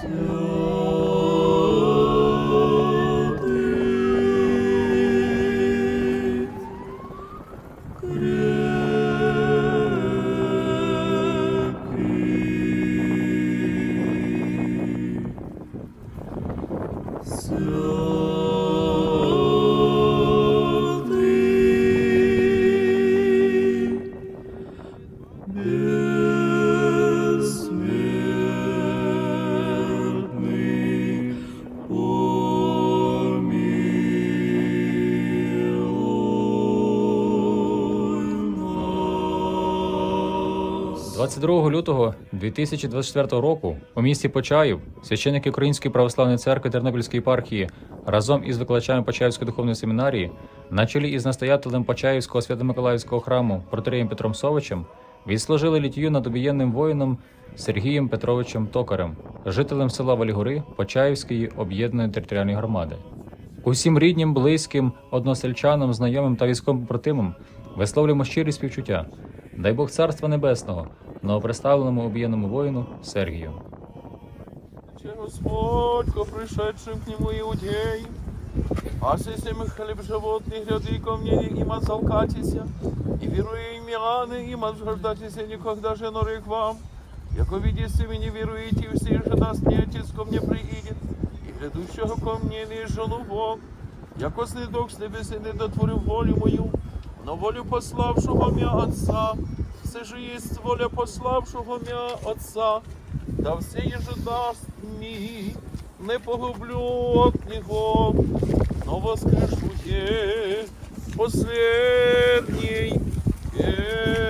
Slow. 22 лютого 2024 року у місті Почаїв священники Української православної церкви Тернопільської єпархії разом із викладачами Почаївської духовної семінарії на чолі із настоятелем Почаївського свято-миколаївського храму протиреєм Петром Совичем відслужили літію над обієнним воїном Сергієм Петровичем Токарем, жителем села Валігори Почаївської об'єднаної територіальної громади. Усім ріднім, близьким, односельчанам, знайомим та військовим побратимам висловлюємо щирі співчуття. Дай Бог царства небесного, новоприставленому об'єднаному воїну Сергію. Че Господь, ко пришедшим к нему иудеи, а с этим хлеб животных ряды ко мне им отзалкатися, и веруя имяны им отжаждатися никогда же норы к вам. Яко видите вы не веруете, все же даст мне Отец ко мне приидет, и грядущего ко мне не жену Бог. Яко следок с небеси не дотворив волю мою, но волю пославшего меня Отца, все же есть воля пославшого м'я Отца, да все же даст мій, не погублю от нього, но воскрешу є последній. Е.